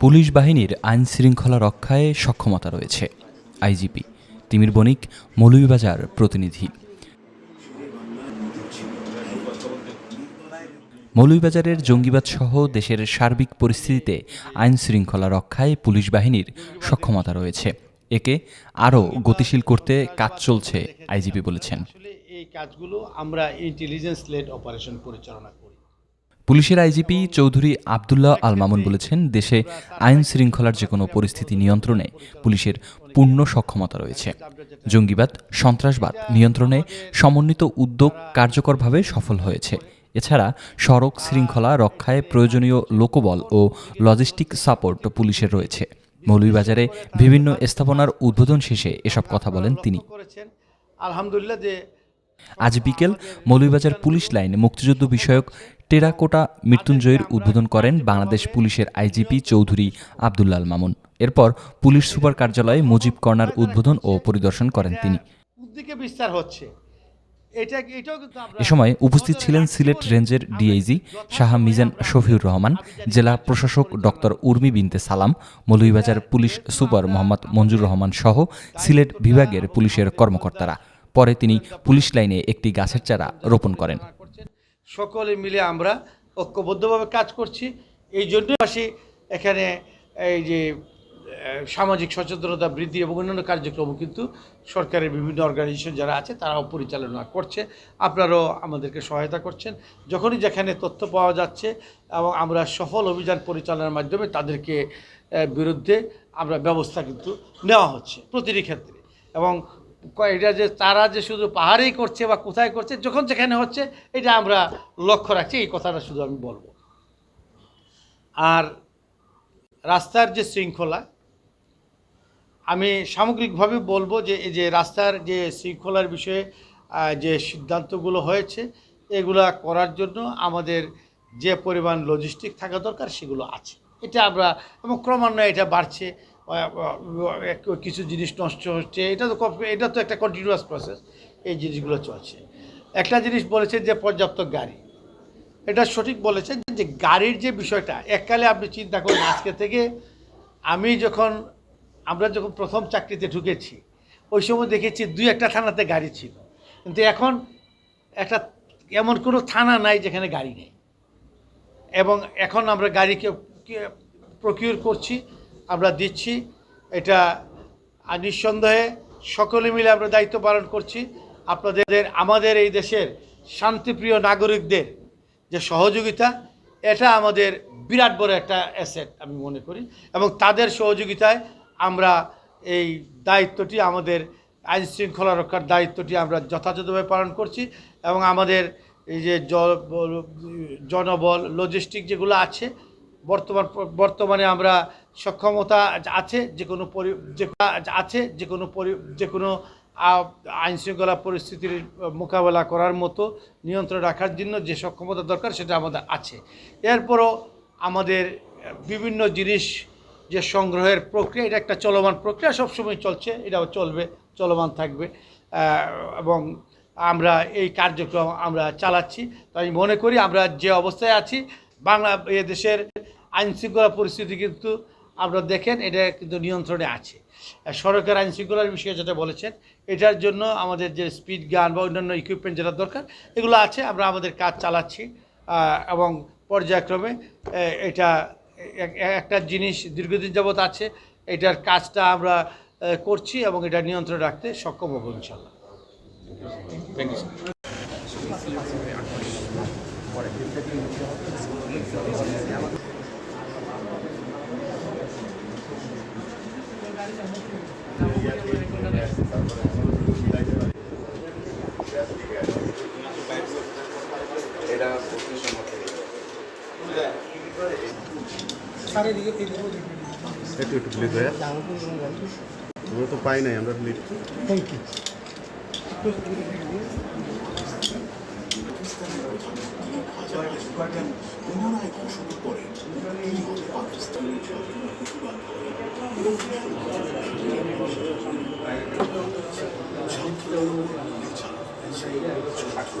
Police বাহিনীর আইন শৃঙ্খলা রক্ষায় সক্ষমতা রয়েছে। আইজিপি, তিমির বণিক, মৌলভীবাজার প্রতিনিধি। মৌলভীবাজারের জঙ্গিবাদ সহ দেশের সার্বিক পরিস্থিতিতে আইন শৃঙ্খলা রক্ষায় পুলিশ বাহিনীর সক্ষমতা রয়েছে। একে আরও গতিশীল করতে কাজ চলছে, আইজিপি বলেছেন। এই কাজগুলো আমরা ইন্টেলিজেন্স লেড অপারেশন পরিচালনা করি। পুলিশের আইজিপি চৌধুরী আবদুল্লাহ আল মামুন বলেছেন, দেশে আইন শৃঙ্খলার যে কোনো পরিস্থিতি নিয়ন্ত্রণে পুলিশের পূর্ণ সক্ষমতা রয়েছে। জঙ্গিবাদ, সন্ত্রাসবাদ নিয়ন্ত্রণে সমন্বিত উদ্যোগ কার্যকরভাবে সফল হয়েছে। এছাড়া সড়ক শৃঙ্খলা রক্ষায় প্রয়োজনীয় লোকবল ও লজিস্টিক সাপোর্ট পুলিশের রয়েছে। মৌলভীবাজারে বিভিন্ন স্থাপনার উদ্বোধন শেষে এসব কথা বলেন তিনি। আলহামদুলিল্লাহ যে আজ বিকেল মৌলভীবাজার পুলিশ লাইনে মুক্তিযুদ্ধ বিষয়ক টেরাকোটা মৃত্যুঞ্জয়ের উদ্বোধন করেন বাংলাদেশ পুলিশের আইজিপি চৌধুরী আবদুল্লাল মামুন। এরপর পুলিশ সুপার কার্যালয়ে মুজিব কর্নার উদ্বোধন ও পরিদর্শন করেন তিনি। বিস্তার হচ্ছে। এ সময় উপস্থিত ছিলেন সিলেট রেঞ্জের ডিআইজি শাহ মিজান শফিউর রহমান জেলা প্রশাসক doctor Urmi Binte Salam Moulvibazar police super Mohammad Manjur Rahman সহ সিলেট বিভাগের পুলিশের কর্মকর্তারা। পরে তিনি পুলিশ লাইনে একটি গাছের চারা রোপণ করেন। সকলে মিলে আমরা ঐক্যবদ্ধভাবে কাজ করছি। এই জন্য আসি এখানে এই যে সামাজিক সচেতনতা বৃদ্ধি এবং অন্যান্য কার্যক্রম কিন্তু সরকারের বিভিন্ন অর্গানাইজেশন যারা আছে তারাও পরিচালনা করছে। আপনারাও আমাদেরকে সহায়তা করছেন। যখনই যেখানে তথ্য পাওয়া যাচ্ছে এবং আমরা সফল অভিযান পরিচালনার মাধ্যমে তাদেরকে বিরুদ্ধে আমরা ব্যবস্থা কিন্তু নেওয়া হচ্ছে প্রতিটি ক্ষেত্রে। এবং এটা যে তারা যে শুধু পাহাড়েই করছে বা কোথায় করছে, যখন যেখানে হচ্ছে, এটা আমরা লক্ষ্য রাখছি, এই কথাটা শুধু আমি বলব। আর রাস্তার যে শৃঙ্খলা, আমি সামগ্রিকভাবে বলব যে, এই যে রাস্তার যে শৃঙ্খলার বিষয়ে যে সিদ্ধান্তগুলো হয়েছে, এগুলা করার জন্য আমাদের যে পরিমাণ লজিস্টিক থাকা দরকার, সেগুলো আছে। এটা আমরা, এবং ক্রমান্বয়ে এটা বাড়ছে। কিছু জিনিস নষ্ট হচ্ছে। এটা তো এটা তো একটা কন্টিনিউয়াস প্রসেস এই জিনিসগুলো চলছে। একটা জিনিস বলেছেন যে পর্যাপ্ত গাড়ি। এটা সঠিক বলেছেন যে গাড়ির যে বিষয়টা, এককালে আপনি চিন্তা করুন, আজকে থেকে আমি যখন আমরা যখন প্রথম চাকরিতে ঢুকেছি, ওই সময় দেখেছি দুই একটা থানাতে গাড়ি ছিল। কিন্তু এখন একটা এমন কোনো থানা নাই যেখানে গাড়ি নেই। এবং এখন আমরা গাড়িকে প্রকিউর করছি আমরা দিচ্ছি। এটা নিঃসন্দেহে সকলে মিলে আমরা দায়িত্ব পালন করছি। আপনাদের, আমাদের এই দেশের শান্তিপ্রিয় নাগরিকদের যে সহযোগিতা, এটা আমাদের বিরাট বড় একটা অ্যাসেট আমি মনে করি। এবং তাদের সহযোগিতায় আমরা এই দায়িত্বটি, আমাদের আইন শৃঙ্খলা রক্ষার দায়িত্বটি আমরা যথাযথভাবে পালন করছি। এবং আমাদের এই যে জনবল লজিস্টিক যেগুলো আছে, বর্তমান, বর্তমানে আমরা সক্ষমতা আছে, যে কোনো পরি, যে আছে, যে কোনো পরি, যে কোনো আইন শৃঙ্খলা পরিস্থিতির মোকাবেলা করার মতো নিয়ন্ত্রণ রাখার জন্য যে সক্ষমতা দরকার সেটা আমাদের আছে। এরপরও আমাদের বিভিন্ন জিনিস যে সংগ্রহের প্রক্রিয়া, এটা একটা চলমান প্রক্রিয়া, সবসময় চলছে, এটাও চলবে, চলমান থাকবে। এবং আমরা এই কার্যক্রম আমরা চালাচ্ছি। তো আমি মনে করি আমরা যে অবস্থায় আছি, বাংলা দেশের আইন শৃঙ্খলা পরিস্থিতি কিন্তু আপনারা দেখেন এটা কিন্তু নিয়ন্ত্রণে আছে। আর সড়কের আইন শৃঙ্খলার বিষয়ে যেটা বলেছেন এটার জন্য আমাদের যে স্পিড গান বা অন্যান্য ইকুইপমেন্ট যেটা দরকার এগুলো আছে আমরা আমাদের কাজ চালাচ্ছি। এবং পর্যায়ক্রমে এটা এক- এক- একটা জিনিস দীর্ঘদিন যাবৎ আছে এটার কাজটা আমরা করছি এবং এটা নিয়ন্ত্রণে রাখতে সক্ষম হব ইনশাল্লাহ এটা একটু তো পাই নাই আমরা প্লিজ থ্যাংক ইউ পাকিস্তানের ছাত্র ছাত্র